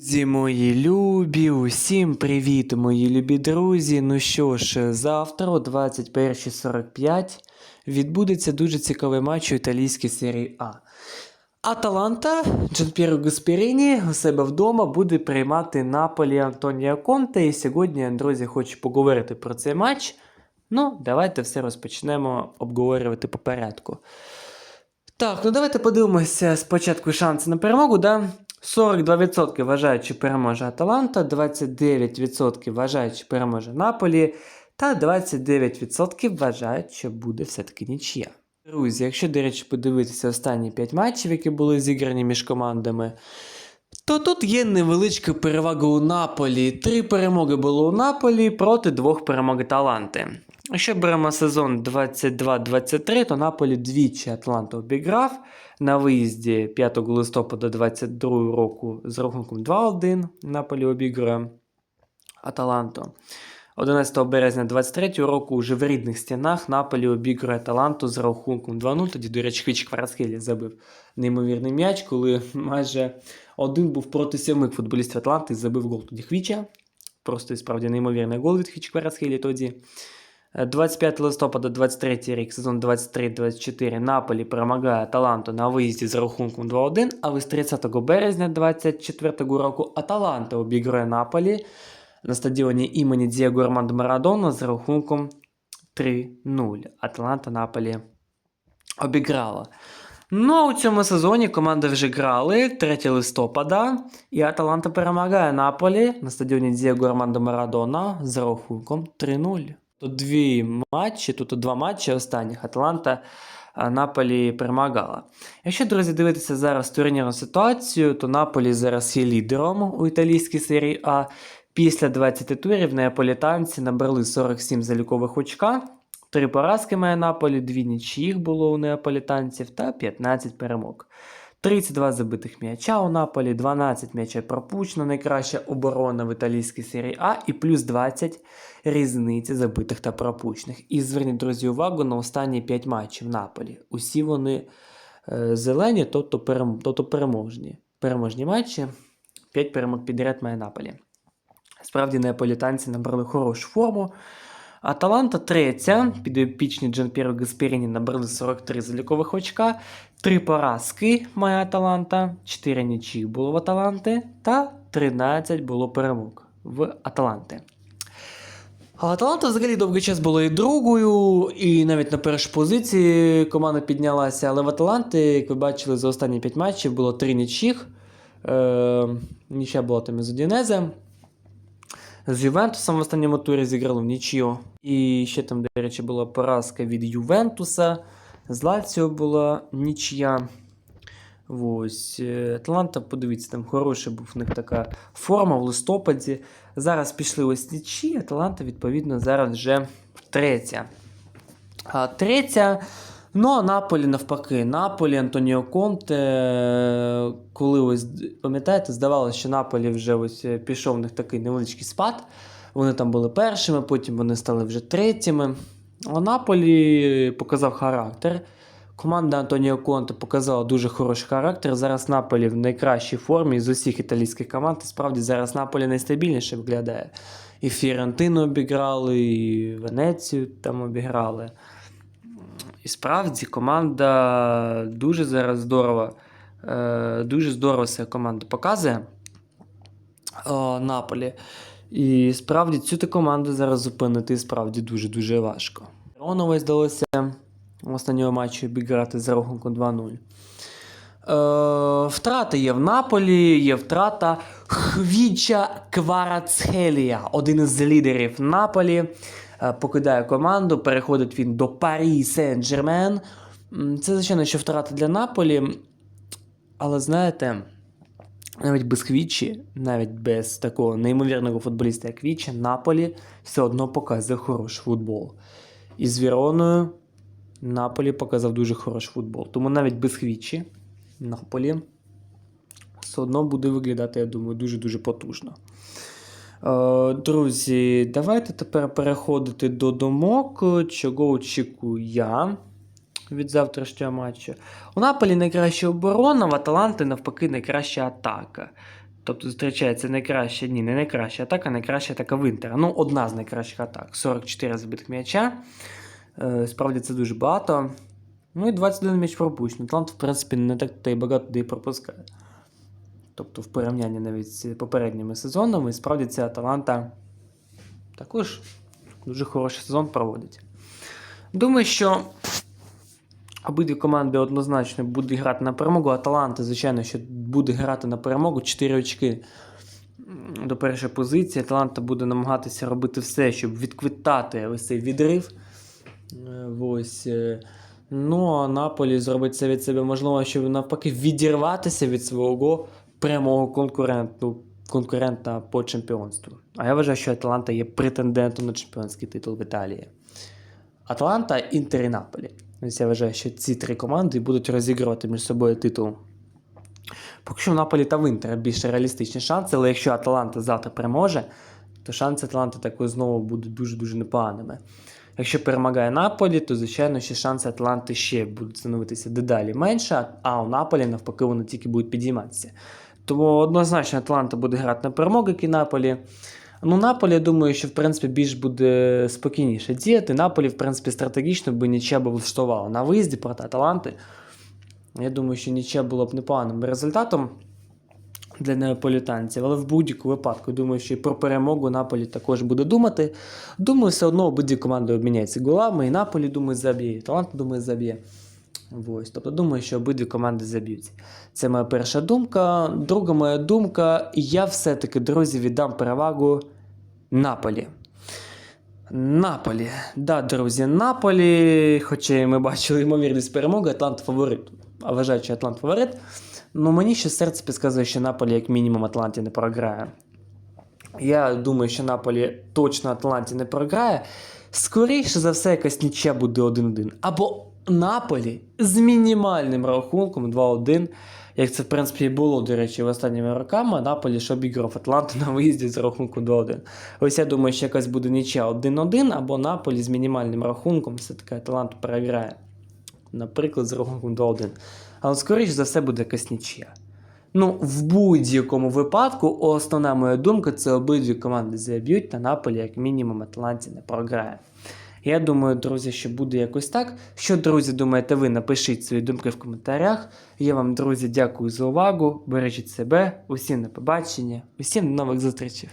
Друзі мої любі, усім привіт, мої любі друзі. Ну що ж, завтра о 21.45 відбудеться дуже цікавий матч у італійській серії А. Аталанта Джанпєро Гасперіні у себе вдома буде приймати Наполі Антонія Конте. І сьогодні, друзі, хочу поговорити про цей матч. Ну, давайте все розпочнемо обговорювати по порядку. Так, ну давайте подивимося спочатку шанси на перемогу. Да? 42% вважають, що переможе Аталанта, 29% вважають, що переможе Наполі, та 29% вважають, що буде все-таки нічия. Друзі, якщо, до речі, подивитися останні 5 матчів, які були зіграні між командами, то тут є невеличка перевага у Наполі. Три перемоги було у Наполі проти двох перемог Аталанти. Якщо беремо сезон 22-23, то Наполі двічі Атланту обіграв на виїзді 5 листопада 22 року з рахунком 2-1 Наполі обігрує Аталанту. 11 березня 23 року уже в рідних стінах Наполі обігрує Аталанту з рахунком 2-0. Тоді, до речі, Хвіч Кварацхелі забив неймовірний м'яч, коли майже один був проти сьомих футболістів Атланти і забив гол тоді Хвіча. Просто і справді неймовірний гол від Хвіч Кварацхелі тоді. 25 листопада 23 рік, сезон 23-24, Наполі перемагає Аталанту на виїзді з рахунком 2-1, але з 30 березня 24 року Аталанта обігрує Наполі на стадіоні імені Дієго Армандо Марадона з рахунком 3-0. Аталанта Наполі обіграла. Ну, а у цьому сезоні команди вже грали 3 листопада, і Аталанта перемагає Наполі на стадіоні Дієго Армандо Марадона з рахунком 3-0. Тут дві матчі, тут два матчі останніх Аталанта Наполі перемагала. Якщо, друзі, дивитися зараз турнірну ситуацію, то Наполі зараз є лідером у італійській серії А. Після 20 турів неаполітанці набрали 47 залікових очка. Три поразки має Наполі, дві нічиїх було у неаполітанців та 15 перемог. 32 забитих м'яча у Наполі, 12 м'ячей пропущено, найкраща оборона в італійській серії А і плюс 20 різниці забитих та пропущених. І зверніть, друзі, увагу на останні 5 матчів Наполі. Усі вони е, зелені, тобто, перем, тобто переможні. Переможні матчі. 5 перемог підряд має Наполі. Справді неаполітанці набрали хорошу форму. Аталанта третя, підопічні Джанпєро Гасперіні набрали 43 залікових очка, 3 поразки має Аталанта, 4 нічих було в Аталанти та 13 було перемог в Аталанти. А Аталанта взагалі довгий час була і другою, і навіть на першій позиції команда піднялася. Але в Аталанти, як ви бачили, за останні 5 матчів було 3 нічих. Е, нічия була там із Удінезем. З Ювентусом в останньому турі зіграли в нічию. І ще там, до речі, була поразка від Ювентуса. З Лаціо була нічия. Ось. е, Атланта, подивіться, там хороша був в них така форма в листопаді. Зараз пішли ось нічі, Атланта, відповідно, зараз вже третя. А третя. Ну, а Наполі навпаки. Наполі, Антоніо Конте, коли ось, пам'ятаєте, здавалося, що Наполі вже ось е, пішов в них такий невеличкий спад. Вони там були першими, потім вони стали вже третіми. А Наполі показав характер. Команда Антоніо Конте показала дуже хороший характер. Зараз Наполі в найкращій формі з усіх італійських команд. І справді зараз Наполі найстабільніше виглядає. І Фіорентину обіграли, і Венецію там обіграли. Справді команда дуже зараз здорово. е, Дуже здорово себе команда показує о, Наполі. І справді цю та команду зараз зупинити справді дуже-дуже важко. Ронове здалося в останньому матчі обіграти за рахунком 2-0. Е, втрати є в Наполі, є втрата Хвіча Кварацхелія, один із лідерів Наполі. Е, покидає команду, переходить він до Парі Сен-Жермен. Це, звичайно, що втрата для Наполі. Але знаєте, навіть без Хвічі, навіть без такого неймовірного футболіста, як Хвічі, Наполі все одно показує хороший футбол. І з Віроною Наполі показав дуже хороший футбол. Тому навіть без Хвічі Наполі все одно буде виглядати, я думаю, дуже-дуже потужно. Е, Друзі, давайте тепер переходити до думок, чого очікую я від завтрашнього матчу. У Наполі найкраща оборона, в Аталанти навпаки найкраща атака. Тобто зустрічається найкраща, ні, не найкраща атака, найкраща атака в Інтера. Ну, одна з найкращих атак. 44 забитих м'яча. Е, справді це дуже багато. Ну і 21 м'яч пропущений. Атлант, в принципі, не так та й багато де пропускає. Тобто, в порівнянні навіть з попередніми сезонами, і справді ця Аталанта також дуже хороший сезон проводить. Думаю, що обидві команди однозначно будуть грати на перемогу. Аталанта, звичайно, що буде грати на перемогу. 4 очки до першої позиції. Аталанта буде намагатися робити все, щоб відквитати ось цей відрив. Е, Ось. е, Ну, а Наполі зробить це від себе, можливо, щоб навпаки відірватися від свого прямого конкуренту, конкурента по чемпіонству. А я вважаю, що Аталанта є претендентом на чемпіонський титул в Італії. Атланта, Інтер і Наполі. Я вважаю, що ці три команди будуть розігрувати між собою титул. Поки що в Наполі та в Інтера більш реалістичні шанси, але якщо Аталанта завтра переможе, то шанси Аталанти також знову будуть дуже-дуже непоганими. Якщо перемагає Наполі, то звичайно що шанси Атланти ще будуть становитися дедалі менше, а у Наполі навпаки вони тільки будуть підійматися. Тому однозначно Атланта буде грати на перемогу, як і Наполі. Ну, Наполі, я думаю, що в принципі більш буде спокійніше діяти. Наполі, в принципі, стратегічно би нічия би влаштувала на виїзді проти Аталанти. Я думаю, що нічия було б непоганим результатом для неаполітанців, але в будь-якому випадку, думаю, що і про перемогу Наполі також буде думати. Думаю, все одно обидві команди обміняються голами, і Наполі, думаю, заб'є, і Талант, думаю, заб'є. Ось. Тобто думаю, що обидві команди заб'ються. Це моя перша думка. Друга моя думка, я все-таки, друзі, віддам перевагу Наполі. Наполі. Да, друзі, Наполі, хоча ми бачили ймовірність перемоги, Атлант фаворит. А вважаю, що Атлант фаворит. Ну мені ще серце підказує, що Наполі як мінімум Атланті не програє. Я думаю, що Наполі точно Атланті не програє. Скоріше за все, якась нічия буде 1-1. Або Наполі з мінімальним рахунком 2-1. Як це, в принципі, і було, до речі, в останніми роками, Наполі ж обіграв Атланту на виїзді з рахунку 2-1. Ось я думаю, що якась буде нічия 1-1, або Наполі з мінімальним рахунком все-таки Атланту переграє. Наприклад, з рахунком 2-1. Але, скоріш за все, буде якась нічия. Ну, в будь-якому випадку, основна моя думка це обидві команди заб'ють, та Наполі, як мінімум, Атланті не програє. Я думаю, друзі, що буде якось так. Що, друзі, думаєте ви? Напишіть свої думки в коментарях. Я вам, друзі, дякую за увагу. Бережіть себе, усім на побачення, усім до нових зустрічей.